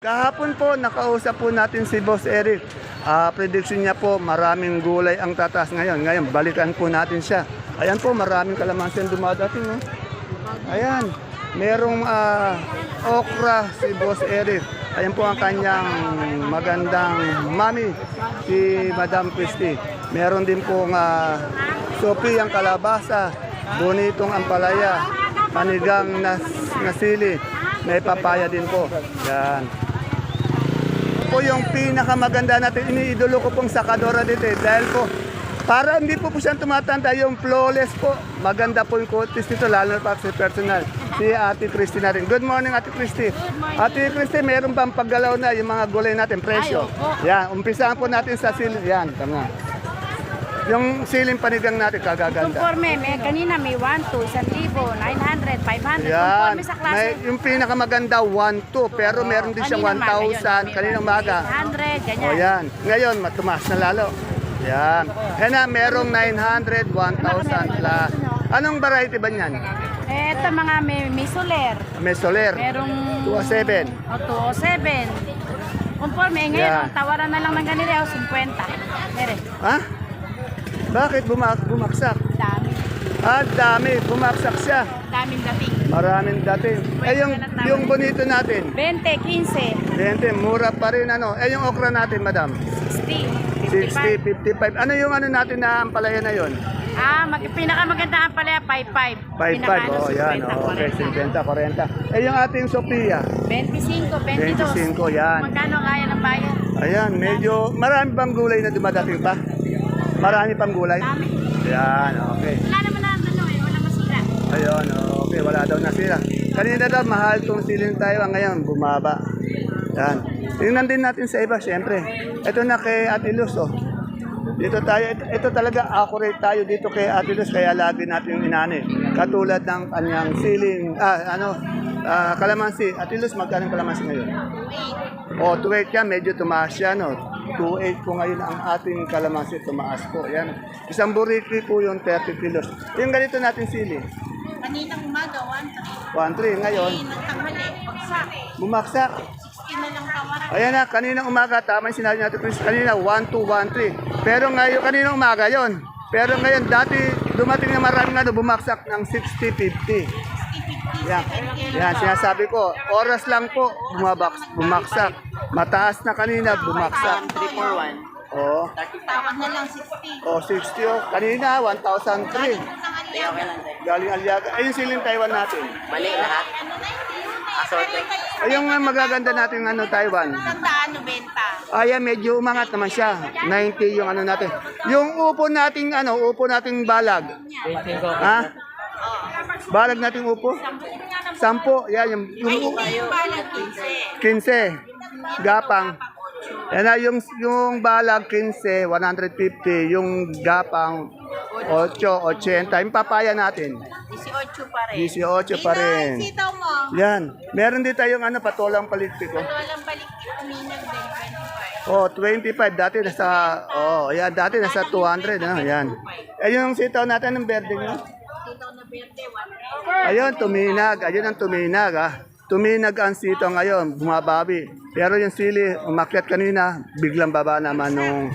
Kahapon po, nakausap po natin si Boss Eric. Ah, prediction niya po, maraming gulay ang tataas ngayon. Ngayon, balikan po natin siya. Ayan po, maraming kalamansi ang dumadating. Oh. Ayan, merong ah, okra si Boss Eric. Ayan po ang kanyang magandang mami, si Madam Christie. Meron din pong uh, sopi ang kalabasa, bonitong ampalaya, panigang na, na sili, may papaya din po. Yan po yung pinakamaganda natin. Iniidolo ko pong sakadora dito eh. Dahil po, para hindi po po siyang tumatanda, yung flawless po. Maganda po yung kutis dito, lalo na pa sa personal. Si Ate Christy na rin. Good morning, Ate Christy. Ate Christy, meron bang paggalaw na yung mga gulay natin, presyo? Yan, umpisahan po natin sa siling. Yan, tama. Yung siling panigang natin, kagaganda. Conforme, may, kanina may 1, 2, 1,000, 900, 500. Yan. Conforme sa klase. May, yung pinakamaganda, 1-2. Pero meron din siyang umaga yun, 1,000. may Kaninang umaga. 800, ganyan. O yan. Ngayon, matumas na lalo. Yan. Yan na, merong 900, 1,000 plus. Anong variety ba niyan? Ito mga may, may soler. May soler. Merong... 207. O, 207. Conforme, eh, ngayon, ang tawaran na lang ng ganito, oh, 50. Mere, Ha? Bakit bumak bumaksak? dami. Ah, dami. Bumaksak siya. Daming dating. Maraming dating. Eh, yung, yung bonito natin. 20, 15, Bente, mura pa rin ano. Eh, yung okra natin, madam. 60, 60, 55. 55. Ano yung ano natin na ampalaya na yon? Ah, mag, pinakamaganda ang pala, 55. 55. Oh, yan. Oh, okay, 50, 40. Eh, yung ating Sophia. 25, 22. 25, yan. Magkano kaya ng bayan? Ayan, medyo marami pang gulay na dumadating pa. Marami pang gulay. Dami. Yan, okay. Wala naman na ano eh, wala masira. Ayun, okay, wala daw nasira. Kanina daw, mahal tong siling tayo, ngayon, bumaba. Yan. Tingnan din natin sa iba, syempre. Ito na kay Ate Luz, oh. Dito tayo, ito, ito talaga accurate tayo dito kay Ate Luz, kaya lagi natin yung inani. Katulad ng kanyang siling, ah, ano, ah, kalamansi. Ate Luz, magkano kalamansi ngayon? O, 2.8 yan, medyo tumaas yan, no? 2.8 po ngayon ang ating kalamansi, tumaas po. Yan. Isang buriki po yung 30 kilos. Yung ganito natin sili. Kaninang umaga, 1, 1.3 ngayon. tanghali, pagsak. Bumagsak. 60 na lang tawaran. Ayan na, kaninang umaga, tama yung sinabi natin, Chris, kanina 1, 2, 1, 3. Pero ngayon, kaninang umaga yon. Pero ngayon, dati dumating na maraming ano, bumaksak ng 60, 50. Yan, yan, sinasabi ko, oras lang po, bumabaks, bumaksak. Mataas na kanina, bumaksak. 3 for 1. Oo. Tawag na lang 60. Oh, 60 oh. Kanina, 1,003. Okay lang tayo. Galing Aliaga. Ayun siling Taiwan natin. Mali lahat. Assorted. Ayun nga magaganda natin ano, Taiwan. Tandaan, 90. Ayan, medyo umangat naman siya. 90 yung ano natin. Yung upo nating ano, upo nating balag. Ha? Balag nating upo? Sampo. Yan, yung, yung Balag 15. 15. Gapang. Yan na, yung, yung balag 15, 150. Yung gapang 8, 80. Yung papaya natin. 18 pa rin. 18 pa rin. Sitaw mo. Yan. Meron din tayong ano, patolang palitpik. Oh. Walang balik, uminag din, 25. Oh, 25 dati nasa oh, yan dati nasa 200 ano, yan. Eh yung sitaw natin ng berde niyo. Sitaw na berde, 1 Ayun, tuminag. Ayun ang tuminag ah. Tuminag ang sitaw ngayon, bumababi. Pero yung sili, umakyat kanina, biglang baba naman nung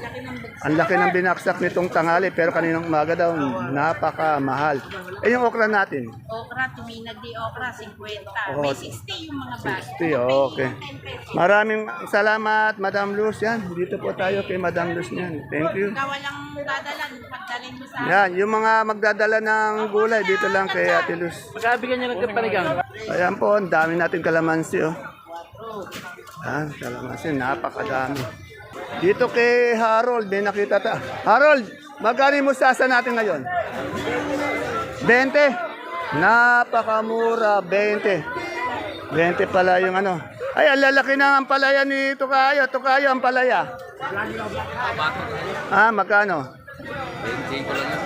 ang laki ng binaksak nitong tangali pero kaninang umaga daw napaka-mahal. Eh yung okra natin, Okra, tuminag di okra, 50. Oo. May 60 yung mga bag. 60, okay. Maraming salamat, Madam Luz. Yan, dito po tayo kay Madam Luz niyan. Thank you. Ikaw walang dadalan, pagdalin mo sa Yan, yung mga magdadala ng gulay dito lang kay Ate Luz. Magkabigyan niya nagkapanigang. Ayan po, ang dami natin kalamansi oh. Yan, kalamansi, napakadami. Dito kay Harold, may nakita ta. Harold, magkano mo sasa natin ngayon? 20. Napakamura, 20. 20 pala yung ano. Ay, ang lalaki na ang palaya ni Tukayo. Tukayo ang palaya. Ah, magkano?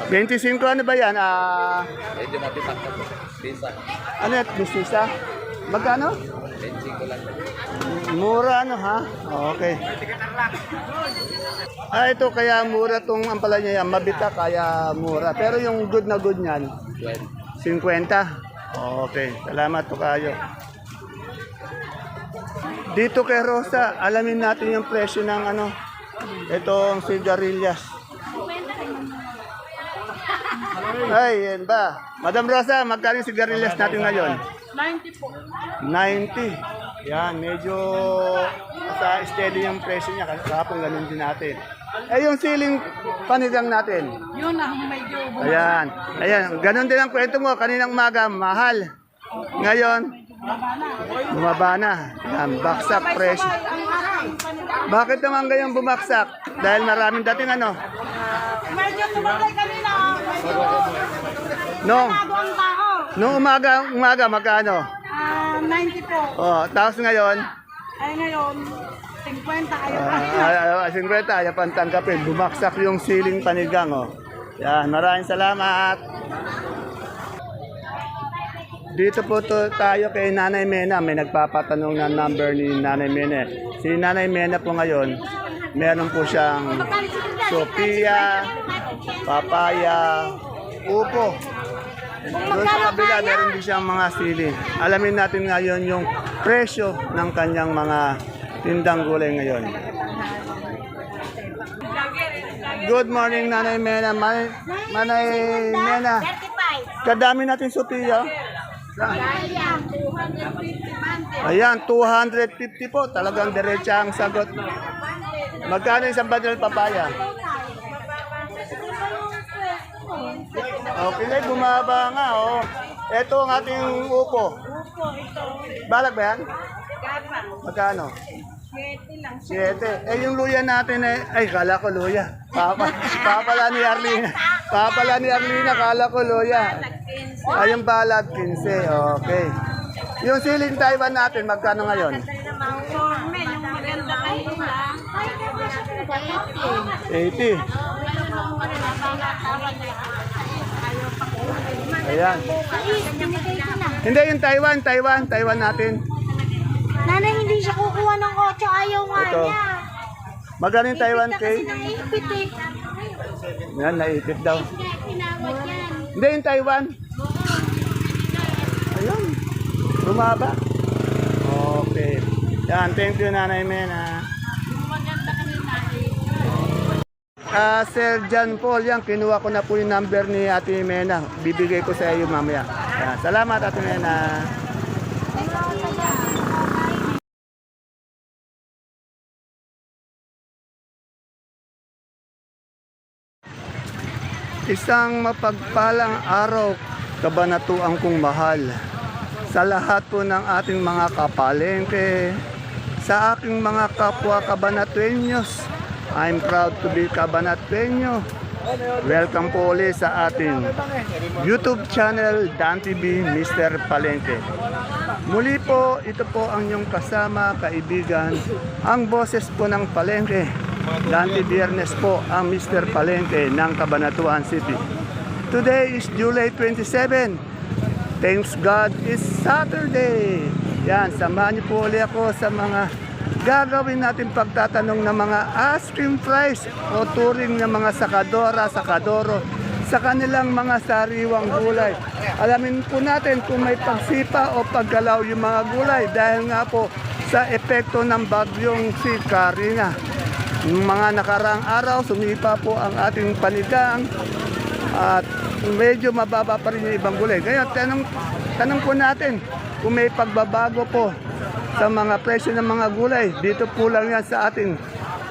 25 ano ba yan? Ah, ano yan? Mistisa? Magkano? Mura ano ha? Okay. Ah, ito kaya mura tong ampala niya yan. Mabita kaya mura. Pero yung good na good niyan, 50. Okay. Salamat to kayo. Dito kay Rosa, alamin natin yung presyo ng ano, itong sigarilyas. Ay, yan ba? Madam Rosa, magkano yung sigarilyas natin ngayon? 90 po. 90. Yan, medyo sa steady yung presyo niya. Kasi kahapon ganun din natin. Eh, yung siling panigang natin. Yun ang medyo Ayan. Ayan. Ganun din ang kwento mo. Kaninang umaga, mahal. Ngayon, bumaba na. Yan, baksak presyo. Bakit naman ganyan bumaksak? Dahil maraming dating ano? Medyo tumagay kanina. Medyo Nung, nung umaga, umaga, magkano? Ah, 90 po. Oh, tapos ngayon, Ay ngayon, 50 ayaw Ah, uh, 50, ayaw pang tanggapin. Bumaksak yung siling panigang, oh. Yan, maraming salamat. Dito po to, tayo kay Nanay Mena. May nagpapatanong na number ni Nanay Mena. Si Nanay Mena po ngayon, meron po siyang Sophia, Papaya, Upo. Doon sa kabila, meron din siyang mga sili. Alamin natin ngayon yung presyo ng kanyang mga tindang gulay ngayon. Good morning, Nanay Mena. Manay, Manay Mena. 35. Kadami natin Sophia. Ayan, 250 bante. Ayan, 250 po. Talagang diretsa ang sagot. Magkano isang bundle papaya? Okay, na, bumaba nga, oh. Ito ang ating upo. Balag ba yan? Magkano? 7 lang. Siete. Eh, yung luya natin eh, ay, kala ko luya. Papa, papala ni Arlina. Papala ni Arlina, kala ko luya. Ay, yung balag, 15. Okay. Yung siling Taiwan natin, magkano ngayon? Formen, yung maganda kanina. 80. Ayan. Hindi, yung Taiwan, Taiwan, Taiwan natin. Nanay, hindi siya kukuha ng kotse. Ayaw nga Ito. niya. Magkano yung Taiwan cake? naipit eh. Yan, naipit daw. Hindi, yung Taiwan. Ayun. Bumaba. Okay. Yan, thank you, Nanay Mena. Maganda kanina eh. Ah, Sir John Paul, yan, kinuha ko na po yung number ni Ate Mena. Bibigay ko sa iyo mamaya. Yan, salamat, Ate Mena. Isang mapagpalang araw, kabanatuang kong mahal. Sa lahat po ng ating mga kapalengke, sa aking mga kapwa kabanatuenyos, I'm proud to be kabanatuenyo. Welcome po ulit sa ating YouTube channel, Dan TV, Mr. Palengke. Muli po, ito po ang inyong kasama, kaibigan, ang boses po ng Palengke. Dante Biernes po ang Mr. Palengke ng Cabanatuan City. Today is July 27. Thanks God is Saturday. Yan, samahan niyo po ulit ako sa mga gagawin natin pagtatanong ng mga cream price o turing ng mga sakadora, sakadoro sa kanilang mga sariwang gulay. Alamin po natin kung may pagsipa o paggalaw yung mga gulay dahil nga po sa epekto ng bagyong si Karina. Yung mga nakaraang araw, sumipa po ang ating panigang at medyo mababa pa rin yung ibang gulay. Ngayon, tanong, tanong po natin kung may pagbabago po sa mga presyo ng mga gulay. Dito po lang yan sa ating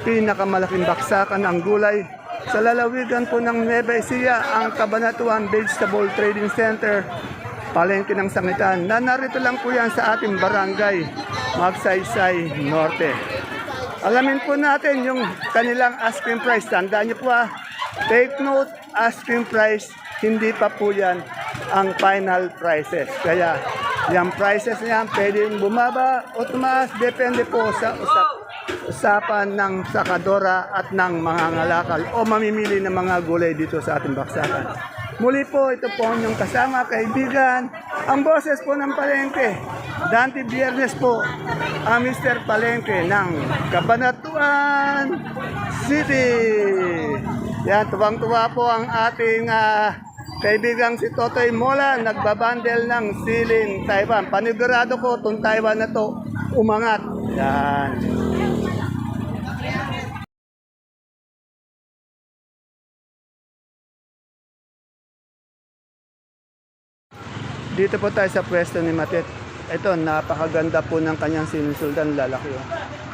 pinakamalaking baksakan ng gulay. Sa lalawigan po ng Nueva Ecija, ang Cabanatuan Vegetable Trading Center, palengke ng sangitan. Na narito lang po yan sa ating barangay, Magsaysay Norte. Alamin po natin yung kanilang asking price. Tandaan niyo po ah, take note, asking price, hindi pa po yan ang final prices. Kaya yung prices niyan pwedeng bumaba o tumaas, depende po sa usap, usapan ng sakadora at ng mga ngalakal o mamimili ng mga gulay dito sa ating baksakan. Muli po, ito po ang inyong kasama, kaibigan, ang boses po ng Palengke. Dante Biernes po, ang Mr. Palengke ng Cabanatuan City. Yan, tuwang-tuwa po ang ating ah, kaibigang si Totoy Mola, nagbabandel ng siling Taiwan. Panigurado ko, itong Taiwan na to, umangat. Yan. Dito po tayo sa pwesto ni Matet. Ito, napakaganda po ng kanyang sinusultan lalaki. Oh.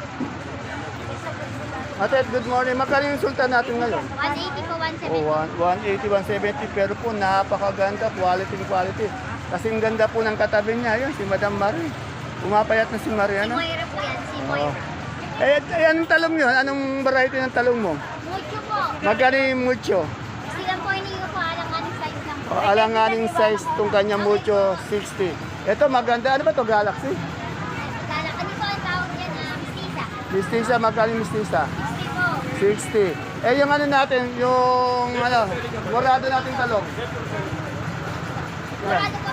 Matet, good morning. Magkano yung sultan natin ngayon? 180 po, 170. Oh, one- 180, 170 pero po napakaganda, quality quality. Kasing ganda po ng katabi niya, yun, si Madam Marie. Pumapayat na si Marie, ano? Moira po yan, si Oo. Moira. Eh, eh, anong talong yun? Anong variety ng talong mo? Mucho po. Magkano yung mucho? Sila po iniyo po, alanganing size lang po. O, alanganing size itong kanya mucho, 60. Ito maganda, ano ba to Galaxy? Lala, ano po ang tawag yan na mistisa? Mistisa, magkano yung mistisa? 60 po. 60. Eh, yung ano natin, yung ano, morado natin talong. Yan. Murado po,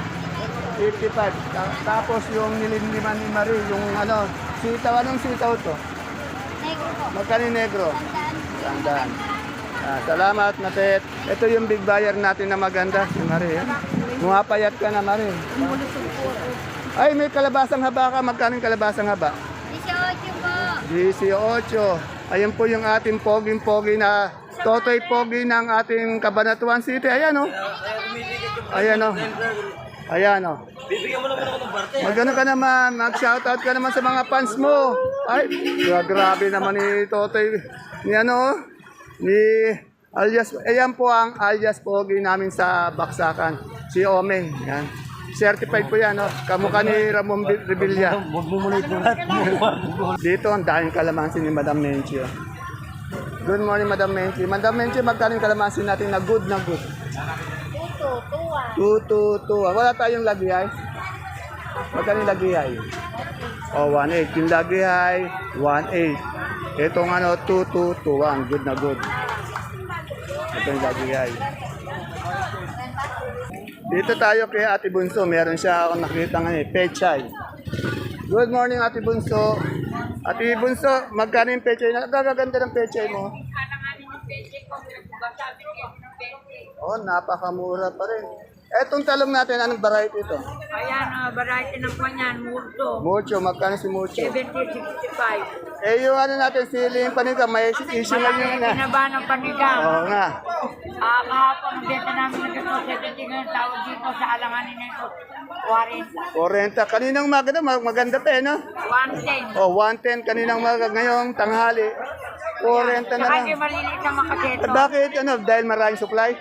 55 po. 55. Ta- Tapos yung nilimliman ni Marie, yung ano, sitaw, anong sitaw to? Negro po. Magkano negro? Tandaan. Ah, salamat, Matet. Ito yung big buyer natin na maganda, si Marie. eh. Pumapayat ka na, Marie. Ay, may kalabasang haba ka. Magkano kalabasang haba? 18 po. 18. Ayan po yung ating poging-pogi na Totoy Pogi ng ating Cabanatuan City. Ayan, oh. Ayan, oh. Ayan, oh. Magano ka naman, mag-shoutout ka naman sa mga fans mo. Ay, gra- grabe naman ni Totoy. Ni ano, ni alias, ayan po ang alias Pogi namin sa Baksakan. Si Ome, yan. Certified po yan, oh. Kamukha ni Ramon Bi- Revilla. Dito ang daming kalamansi ni Madam Menchi. oh. Good morning, Madam Menchi. Madam Menchi, magkano yung kalamansi natin na good na good? Tuto, tuwa. 2, 2, 2. Wala tayong lagiyay. Magkano yung lagiyay? O, oh, 1.8. Yung lagiyay, 1.8. Itong ano, 2, 2, 2, 1. Good na good. Ito yung lagiyay. Dito tayo kay Ate Bunso. Meron siya ako nakita ngayon, pechay. Good morning, Ate Bunso. Ate Bunso, magkano yung pechay na? Gagaganda ng pechay mo. Oh, napakamura pa rin. Etong talong natin, anong variety ito? Ayan, uh, variety ng panyan, murto. Mucho, magkano si Mucho? 70-65. Eh, yung ano natin, siling panika, may issue na yun na. Pinaba ng panigang. Oo nga. Ah, kahapon, ang benta namin na ito, 70 ngayon, tawag dito sa alanganin na ito, 40. 40. Kaninang maganda, mag- maganda pa eh, no? 110. Oh, 110 kaninang maga, ngayong tanghali. 40 na Saka lang. yung maliliit na makaseto. Eh, bakit, ano, dahil maraming supply?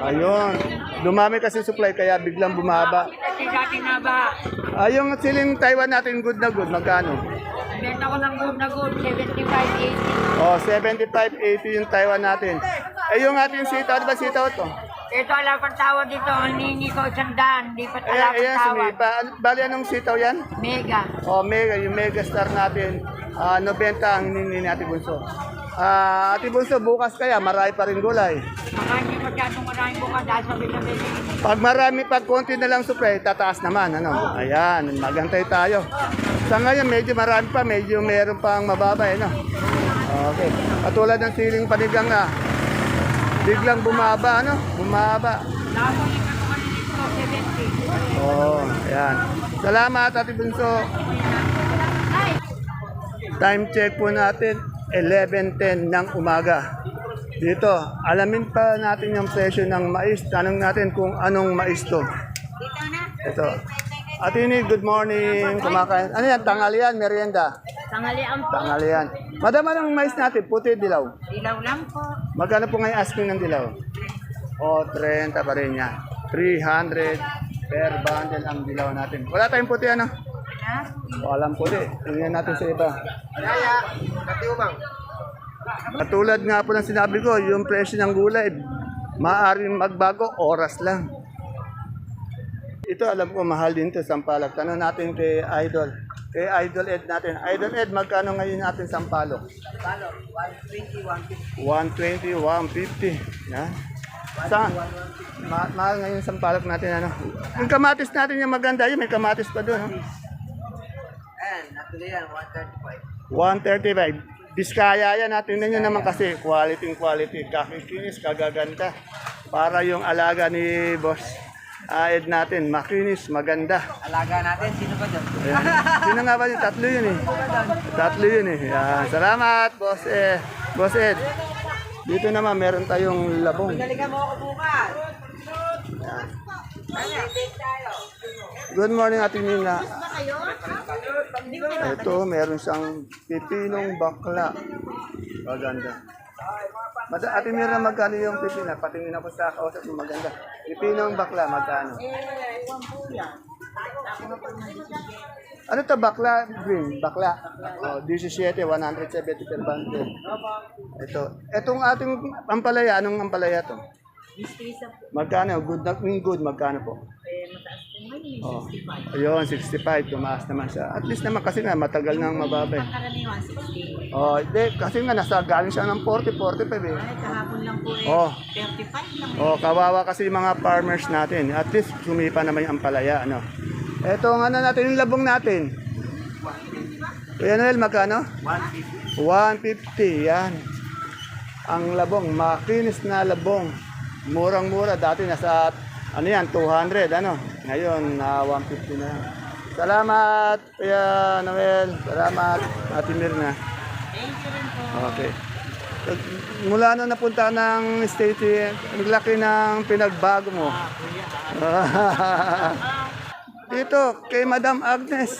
Ayun. Dumami kasi supply, kaya biglang bumaba. Kasi dati na ba, Ah, yung siling Taiwan natin, good na good, magkano? benta ko ng good na good, 75-80. Oh, 75.80 yung Taiwan natin. Eh, yung ating sitaw, di ba sitaw to? Ito, ala pang tawad dito, nini ko isang daan, di pa Ayan, ala pang ayan, tawad. sumipa. Bali, anong sitaw yan? Mega. O, mega, yung mega star natin. Ah, 90 ang hiningi ni Ate Bunso. Ah, Ate Bunso, bukas kaya, marami pa rin gulay. Hindi masyadong maraming buka dahil sa binabili. Pag marami, pag konti na lang supply, tataas naman. Ano? Ayan, magantay tayo. Sa ngayon, medyo marami pa, medyo meron pang mababa. Eh, no? Okay. Katulad ng siling panigang na, biglang bumaba, ano? Bumaba. Tapos yung kakumanin ito, 70. Oh, ayan. Salamat, Ate Bunso. Time check po natin, 11.10 ng umaga. Dito, alamin pa natin yung presyo ng mais. Tanong natin kung anong mais to. Ito. Ate ini, good morning. Kumakain. Ano yan? Tanghalian, merienda. Tanghalian po. Tanghalian. Madam, anong mais natin? Puti, dilaw. Ilaw lang po. Magkano po ngayon asking ng dilaw? O, 30 pa rin yan. 300 per bundle ang dilaw natin. Wala tayong puti, ano? Walang puti. Tingnan natin sa iba. Katulad nga po ng sinabi ko, yung presyo ng gulay, maaaring magbago, oras lang. Ito alam ko mahal din to Sampalok. Tanong natin kay Idol. Kay Idol Ed natin. Idol Ed, magkano ngayon natin Sampalok? 120, 150. Yan. Sa, ma mahal ngayon Sampalok natin ano. Yung kamatis natin yung maganda yun, may kamatis pa doon. Oh. Ayan, natuloy yan, 135. 135. Biskaya yan natin ninyo naman kasi quality quality. Kakikinis, kagaganda. Para yung alaga ni boss. aid natin. Makinis, maganda. Alaga natin, sino ba doon? Ayan. Sino nga ba yun? Tatlo yun eh. Tatlo yun eh. Yan. Salamat, boss eh. Boss Ed. Dito naman, meron tayong labong. Balikan mo ako bukas. Good morning, Ate Nina. Ito, meron siyang pipinong bakla. Maganda. Mada, Ate Mira, magkano yung pipina? Patingin ako sa kausap mo maganda. Pipinong bakla, magkano? Ano to bakla? Green, bakla. Oh, 17, 170 per bundle. Ito. Itong ating ampalaya, anong ampalaya to? Magkano? Good na yung good, magkano po? Oh. Ayun, 65. Tumaas naman siya. At least naman kasi nga matagal nang mababay. Oh, hindi. Kasi nga nasa galing siya ng 40, 45 eh. Kahapon lang po eh. Oh. 35 lang. Oh, kawawa kasi yung mga farmers natin. At least sumipa naman yung ampalaya, ano. Ito ang ano natin, yung labong natin. Kuya Noel, magkano? 150. 150, yan. Ang labong, makinis na labong. Murang-mura. Dati nasa, ano yan, 200, ano. Ngayon, na 150 na. Salamat, Kuya Noel. Salamat, Ate Mirna. Okay. Mula nung napunta ng state, eh, ang laki ng pinagbago mo. Dito, kay Madam Agnes,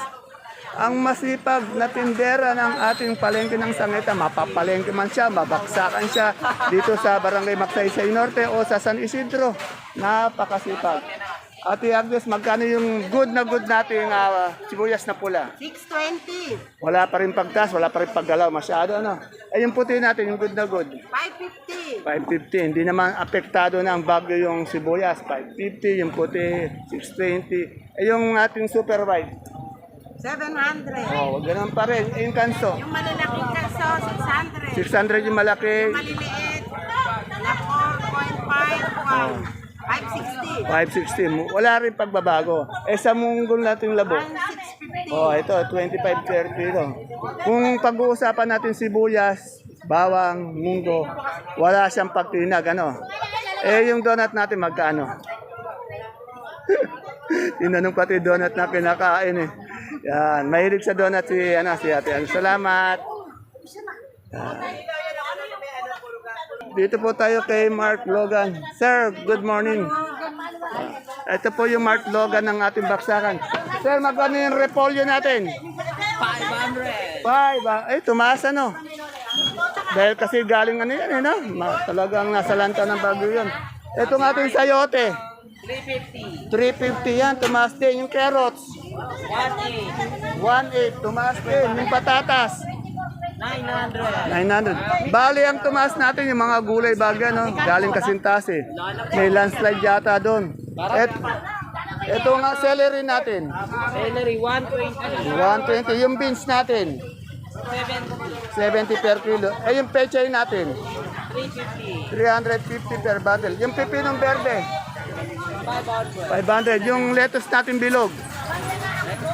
ang masipag na tindera ng ating palengke ng Sangeta, mapapalengke man siya, mabaksakan siya dito sa Barangay Magsaysay Norte o sa San Isidro. Napakasipag. Ate Agnes, magkano yung good na good nating ah, sibuyas na pula? 620. Wala pa rin pagtas, wala pa rin paggalaw, masyado ano. Eh yung puti natin, yung good na good. 550. 550, hindi naman apektado ng bagyo yung sibuyas. 550, yung puti, 620. Eh yung ating super white, 700. oh, ganun pa rin. Yung kanso, Yung malalaking kaso, 600. 600 yung malaki, Maliliit, na 4.5. 560. 560. Wala rin pagbabago. Eh sa munggol nating labo, 650. oh, ito, 25 per kilo. Kung pag-uusapan natin sibuyas, bawang, munggo, wala siyang pagtinag, ano? Eh, yung donut natin, magkano? Tinanong pati donut na kinakain eh. Yan, mahilig sa donut si, ano, si ate. Ano, Salamat. Yan. Dito po tayo kay Mark Logan. Sir, good morning. Ah, ito po yung Mark Logan ng ating baksakan. Sir, magkano yung repolyo natin? 500. 5, ah. Ay, tumaas ano? Dahil kasi galing ano yan, eh, no? Ma- talagang nasa lanta ng bagyo yun. Ito nga ating sayote. 350. 350 yan, tumaas din. Yung carrots. 1.8. 1.8, tumaas din. Yung patatas. 900. Bali, ang tumaas natin yung mga gulay bagya, no? Galing kasintas eh. May landslide yata doon. Et, ito nga celery natin. Celery, 120. 120. Yung beans natin. 70 per kilo. Eh, yung pechay natin. 350 per bundle. Yung pipinong verde. 500. Yung lettuce natin bilog.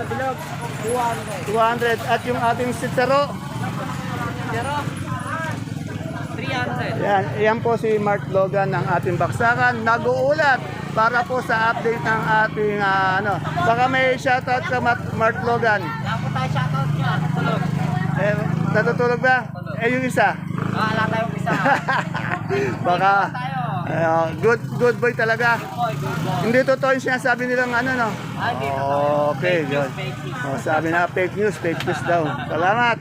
200. At yung ating sitero. 300. Yan, yan po si Mark Logan ng ating baksakan. Nag-uulat para po sa update ng ating ah, ano. Baka may shoutout ka Mark, Logan. Ako tayo shoutout niya. Tulog. Eh, natutulog ba? Eh, yung isa. Wala tayong isa. Baka ah, good good boy talaga. Boy, good boy. Hindi totoo yung sinasabi nilang ano no. Dito. Okay, good. Oh, sabi na fake news, fake news daw. Salamat.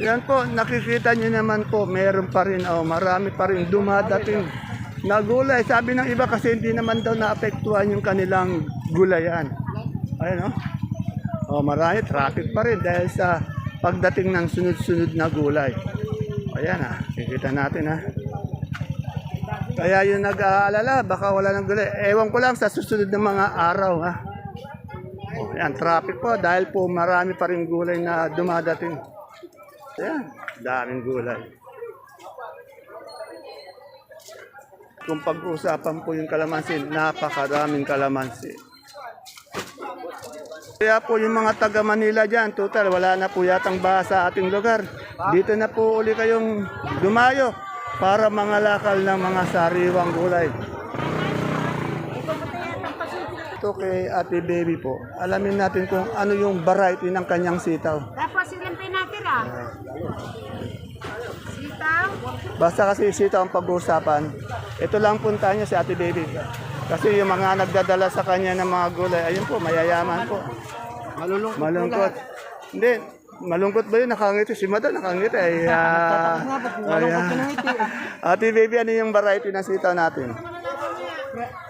Yan po, nakikita nyo naman po, meron pa rin, oh, marami pa rin dumadating na gulay. Sabi ng iba kasi hindi naman daw naapektuhan yung kanilang gulayan. Ayun, oh. Oh, marami, traffic pa rin dahil sa pagdating ng sunod-sunod na gulay. Ayan ah, kikita natin ah. Kaya yung nag-aalala, baka wala ng gulay. Ewan ko lang sa susunod ng mga araw ha. Oh, yan, traffic po dahil po marami pa rin gulay na dumadating. Ayan, daming gulay. Kung pag-usapan po yung kalamansi, napakaraming kalamansi. Kaya po yung mga taga Manila dyan, total, wala na po yatang baha sa ating lugar. Dito na po uli kayong dumayo para mga lakal ng mga sariwang gulay. dito kay Ate Baby po. Alamin natin kung ano yung variety ng kanyang sitaw. Tapos silang pinatira. Sitaw. Basta kasi sitaw ang pag-uusapan. Ito lang punta niya si Ate Baby. Kasi yung mga nagdadala sa kanya ng mga gulay, ayun po, mayayaman po. Malulungkot. Malungkot. Hindi, malungkot ba yun? Nakangiti. Si Madam nakangiti. Ay, ayan. ng ngiti. Ate Baby, ano yung variety ng sitaw natin?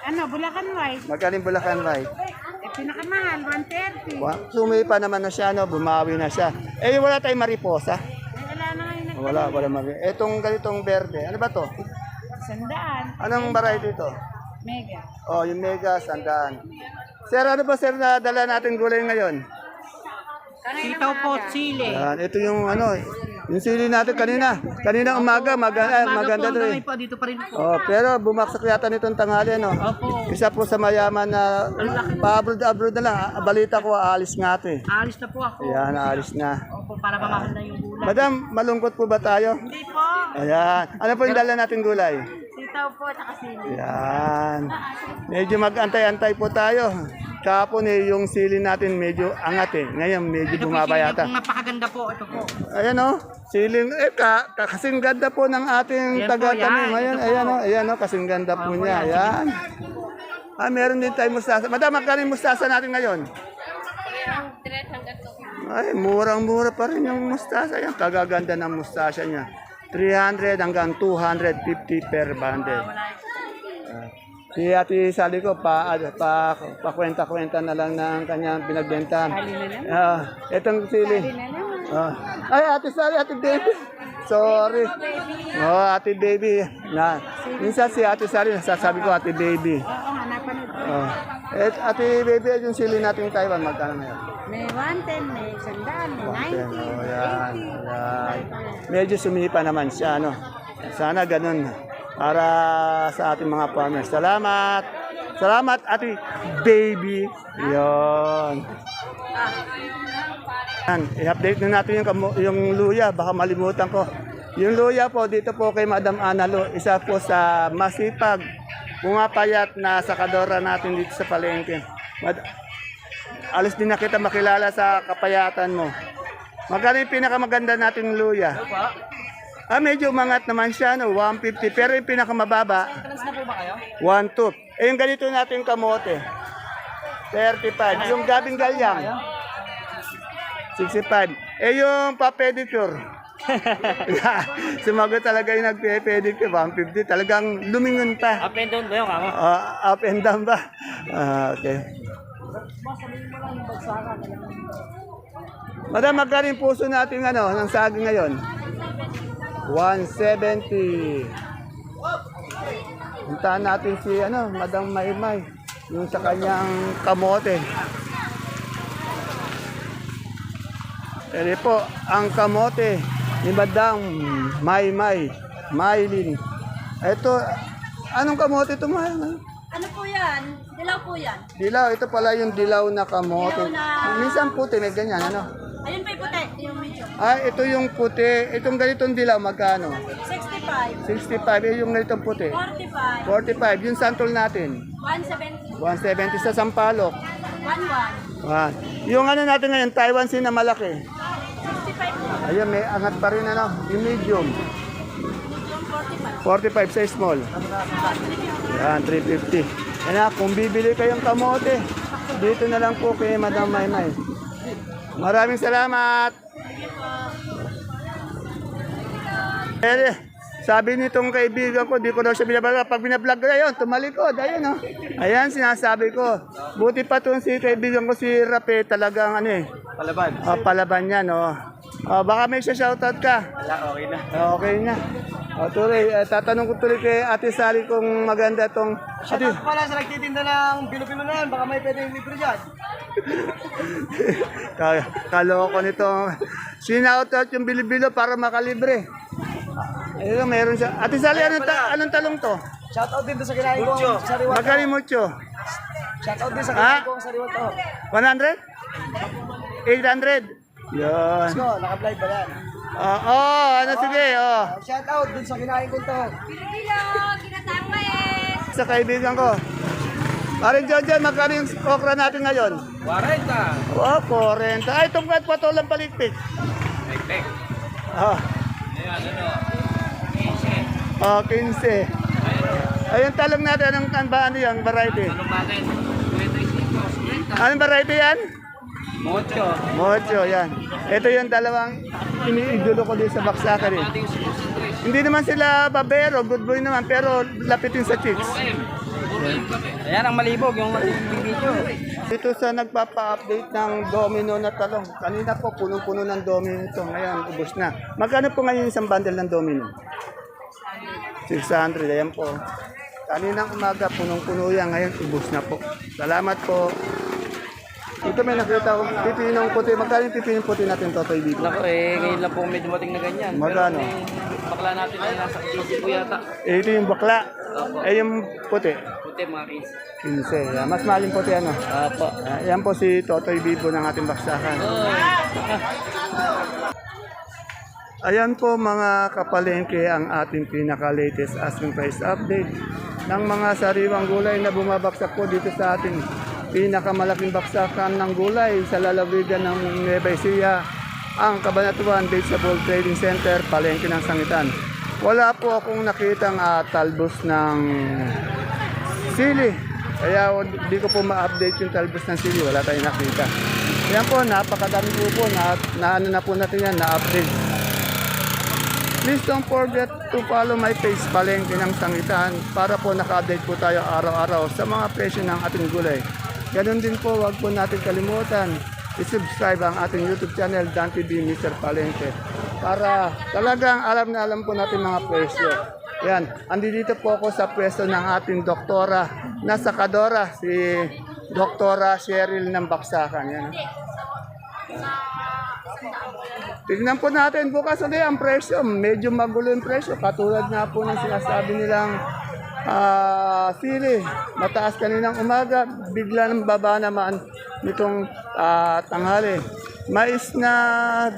Ano, Bulacan White. Magkaling Bulacan Rice. Eh, pinakamahal, 130. Wa- Sumipa naman na siya, no? bumawi na siya. Eh, wala tayong mariposa. Eh, wala na ngayon. Wala, wala mariposa. Etong ganitong verde, ano ba to? Sandaan. Anong variety to? Mega. Oh, yung mega, sandaan. Sir, ano ba sir na dala natin gulay ngayon? Sitaw po, sili. Yan, ito yung ano, yung sili natin kanina. Kanina umaga, maga, ah, maganda to eh. pa, dito pa rin po. Oh, pero bumaksak yata nitong tanghali, no? Opo. Isa po sa mayaman na pa-abroad-abroad na lang. Ah, Balita ko, aalis nga ito eh. Alis na po ako. Ayan, aalis na. Opo, para mamahal na yung gulay. Madam, malungkot po ba tayo? Hindi po. Ayan. Ano po yung dala natin gulay? Sitaw po, tsaka sili. Ayan. Medyo mag-antay-antay po tayo. Kahapon eh, yung sili natin medyo angat eh. Ngayon medyo Ito po bumaba sili yata. pong napakaganda po. Ito po. Ayan o. Siling, eh, ka, ka- kasing ganda po ng ating Ayan po, taga-tanim. yan. Ayan, Ito po. ayan o. Ayan o, kasing ganda po Opo, niya. yan. Ayan. Ah, meron din tayong mustasa. Madam, magkano yung mustasa natin ngayon? Ay, murang-mura pa rin yung mustasa. Yan, kagaganda ng mustasa niya. 300 hanggang 250 per bundle. Ah, si Ate Sally ko, pa, ano, pa, pa kwenta-kwenta na lang ng kanyang pinagbentahan. Ah, etong sili. Ah. Ay, Ate Sally, Ate Baby. Sorry. Oh, Ate Baby. Na, minsan si Ate Sally, nasasabi ko Ate Baby. Oo. Oh. Ate Baby, yung sili natin yung Taiwan, magkano na yan? May 110, may sandaan, may 90, Oh, yan, yan. Medyo sumipa naman siya, no? Sana ganun para sa ating mga farmers. Salamat! Salamat, ate baby! Yon. Yan, i-update na natin yung, yung luya, baka malimutan ko. Yung luya po, dito po kay Madam Analo, isa po sa masipag, pumapayat na sakadora natin dito sa palengke. Mad- alis din na kita makilala sa kapayatan mo. Magkano yung pinakamaganda nating luya? Ah, medyo umangat naman siya, no? 150. Pero yung pinakamababa, Trans na po ba kayo? 1.2. Eh, yung ganito natin kamote, 35. Yung gabing galyang, 65. Eh, yung pa-pedicure, sumagot talaga yung nag-pedicure, 150. Talagang lumingon pa. Up and down ba yung kamo? Ah, up and down ba? Ah, okay. Madam, magkano yung puso natin ano, ng saging ngayon? 170. Puntahan natin si ano, Madam Maymay, yung sa kanyang kamote. Ere po, ang kamote ni Madam Maymay, Maylin. Ito, anong kamote ito, Maymay? Ano po yan? Dilaw po yan. Dilaw, ito pala yung dilaw na kamote. Dilaw na- Minsan puti, may ganyan, ano? Ayun pa yung puti, yung medyo. Ah, ito yung puti. Itong ganitong dilaw, magkano? 65, 65. Eh, yung ganitong puti. 45, 45. Yung santol natin. 170, 170 sa Sampalok. 11, Ah. Yung ano natin ngayon, Taiwan Sea na malaki. 65 po, Ayun, may angat pa rin ano. Yung medium. yung 45. 45 sa small. Yan, 350. Na, kung bibili kayong kamote, dito na lang po kay Madam Maymay. Maraming salamat. Eh, sabi nitong kaibigan ko, di ko daw siya binablog. Pag binablog ko, ayun, tumalikod. Ayun, oh. Ayan, sinasabi ko. Buti pa itong si kaibigan ko, si Rape, talagang ano eh. Palaban. Oh, palaban yan, oh. Oh, baka may siya shoutout ka. Wala, okay na. Ah, Okay na. O tuloy, eh, tatanong ko tuloy kay Ate Sally kung maganda tong... Ate, pala sa nagtitinda ng bilo-bilo na yan. Baka may pwedeng libre dyan. ka- kaloko nito. Sinoutout yung bilibilo para makalibre. Ayun, meron siya. Ate Sally, anong, ta- anong talong to? Shoutout din doon sa kinain ko. Sariwa. Magkano yung mucho? Shoutout din sa Ah? kinain ko. Sariwa to. 100? 800? Yan. Go, naka-vlog ba yan? Oo, oh, ano sige, oh. Shoutout din sa kinain ko to. Bilo, ginatang mais. Sa kaibigan ko. Parin John John, magkano yung okra natin ngayon? 40. Oh, 40. Ay, tungkat pa to lang palikpik. Pek-pek. Ah. Oh, 15. Ayun, talong natin. Anong kan ba ano yan? Variety? Lumakin. Anong variety yan? Mocho. Mocho, yan. Ito yung dalawang iniidolo ko din sa baksakan eh. Hindi naman sila babero, good boy naman, pero lapitin sa chicks. Ayan ang malibog, yung video. Dito sa nagpapa-update ng domino na talong. Kanina po, punong-puno ng domino ito. Ngayon, ubos na. Magkano po ngayon isang bundle ng domino? 600. Ayan po. Kaninang umaga, punong-puno yan. Ngayon, ubos na po. Salamat po. Ito may nakita ko, pipinong puti. Magkano yung pipinong puti natin, Totoy Bico? Nako eh, ngayon lang po may dumating na ganyan. Magkano? Pero bakla natin ay nasa 15 po yata. Eh, ito yung bakla. Eh, yung puti. Puti mga 15. 15. Yan. Mas maling puti ano. Apo. Ah, yan po si Totoy Bibo ng ating baksakan. Ayan po mga kapalengke ang ating pinaka-latest asking price update ng mga sariwang gulay na bumabaksak po dito sa ating pinakamalaking baksakan ng gulay sa lalawigan ng Nueva Ecija, ang Cabanatuan Vegetable Trading Center, Palengke ng Sangitan. Wala po akong nakitang ah, talbos ng sili. Kaya hindi ko po ma-update yung talbos ng sili. Wala tayong nakita. Yan po, napakadami po po. Na, na ano na po natin yan, na-update. Please don't forget to follow my page Palengke ng Sangitan para po naka-update po tayo araw-araw sa mga presyo ng ating gulay. Ganon din po, wag po natin kalimutan i-subscribe ang ating YouTube channel Dan TV Mr. Palengke para talagang alam na alam po natin mga presyo. Yan, andito po ako sa pwesto ng ating doktora na sakadora, si Doktora Cheryl ng Baksakan. Yan. Tignan po natin bukas ulit ang presyo. Medyo magulo yung presyo. Katulad nga po ng sinasabi nilang ah, sili. Mataas kaninang umaga. Bigla ng baba naman nitong ah, tanghali. Mais na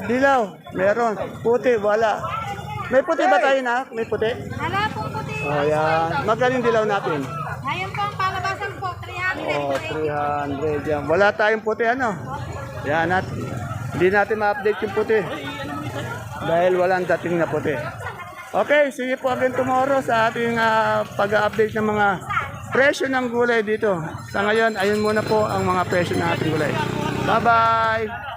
dilaw. Meron. Puti, wala. May puti ba tayo na? May puti? Hala po puti. O yan. Magaling dilaw natin. Ngayon po ang palabasan po, 300. Oh, 300 yan. Wala tayong puti ano. Yan at hindi natin ma-update yung puti. Dahil walang dating na puti. Okay, you po again tomorrow sa ating ah, pag-update ng mga presyo ng gulay dito. Sa ngayon, ayun muna po ang mga presyo ng ating gulay. Bye-bye!